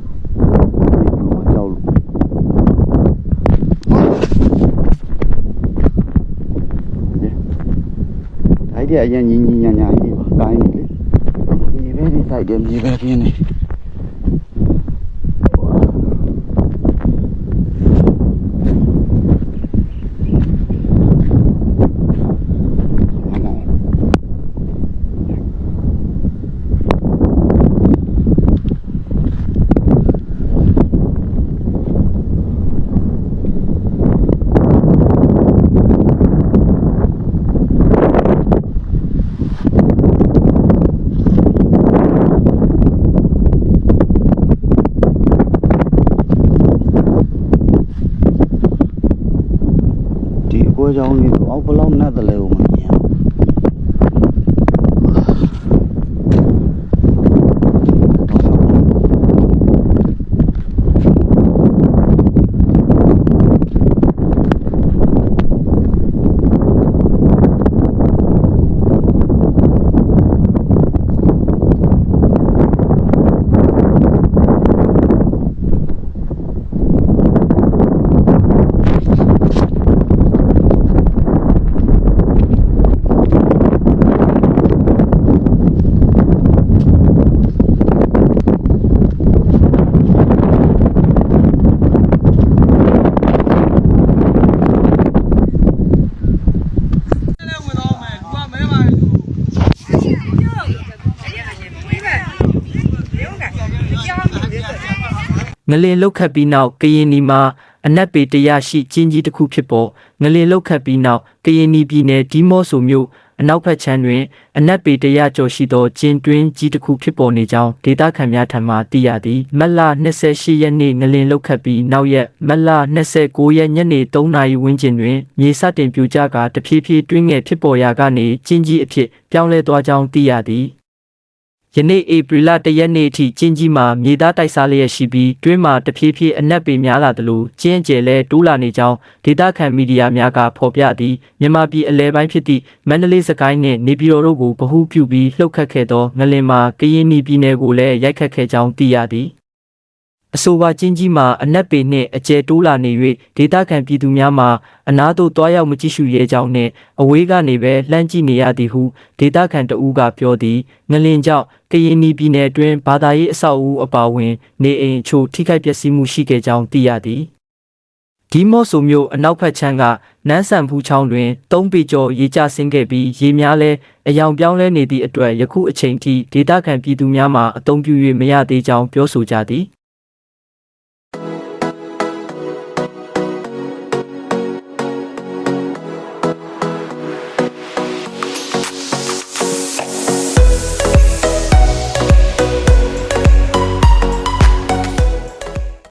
လို့ဒီနားလေးမလာရဲဘူးဒီမှာကြောက်လို့အဲ့ဒီအရင်ညီညီညာညာကြီးပါကိုင်းနေလေမြေပဲနေဆိုင်တယ်မြေပဲပြင်းနေဒီအ ကွဲကြောင်းလေးကိုအောက်ဘလောက်နဲ့တလဲကိုမ င်အောင်ငလင်လောက်ခတ်ပြီးနောက်ကရင်နီမှာအနက်ပေတရားရှိကျင်းကြီးတစ်ခုဖြစ်ပေါ်ငလင်လောက်ခတ်ပြီးနောက်ကရင်နီပြည်နယ်ဒီမော့ဆိုမြို့အနောက်ဘက်ခြမ်းတွင်အနက်ပေတရားကျော်ရှိသောကျင်းတွင်းကြီးတစ်ခုဖြစ်ပေါ်နေကြောင်းဒေတာခန်များထံမှသိရသည်မတ်လ28ရက်နေ့ငလင်လောက်ခတ်ပြီးနောက်ရက်မတ်လ29ရက်ညနေ3နာရီဝန်းကျင်တွင်မြေစတင်ပြိုကျကတဖြည်းဖြည်းတွင်းငယ်ဖြစ်ပေါ်ရာကနေကျင်းကြီးအဖြစ်ပြောင်းလဲသွားကြောင်းသိရသည် ယနေ့ဧပြီလ1ရက်နေ့အထိကျင်းကြီးမှာမြေသားတိုက်စားလျက်ရှိပြီးတွင်းမှာတဖြည်းဖြည်းအနက်ပေများလာသလိုကျင်းကျယ်လဲတိုးလာနေကြောင်းဒေတာခန်မီဒီယာများကဖော်ပြသည်မြန်မာပြည်အလဲပိုင်းဖြစ်သည့်မန္တလေးစကိုင်းနှင့်နေပြည်တော်တို့ကိုဗဟုပြုပြီးလှုပ်ခတ်ခဲ့သောငလင်မှာကရင်နီပြည်နယ်ကိုလည်းရိုက်ခတ်ခဲ့ကြောင်းသိရသည် အဆိုပါကျင်းကြီးမှာအနက်ပေနှင့်အကျယ်တိုးလာနေ၍ဒေတာခံပြည်သူများမှာအနာသို့တွားရောက်မကြည့်ရှုရဲကြောင်းနှင့်အဝေးကနေပဲလှမ်းကြည့်နေရသည်ဟုဒေတာခံတဦးကပြောသည်ငလင်ကြောင့်ကရင်နီပြည်နယ်အတွင်းဘာသာရေးအဆောက်အဦအပါအဝင် နေအိမ်အချို့ထိခိုက်ပျက်စီးမှုရှိခဲ့ကြောင်းသိရသည်ဒီမော့ဆိုမျိုးအနောက်ဘက်ခြမ်းကနန်းဆန်ဖူးချောင်းတွင်၃ပေကျော်ရေကျဆင်းခဲ့ပြီးရေများလဲအယောင်ပြောင်းလဲနေသည့်အတွက်ယခုအချိန်ထိဒေတာခံပြည်သူများမှအုံပြု၍မရသေးကြောင်းပြောဆိုကြသည်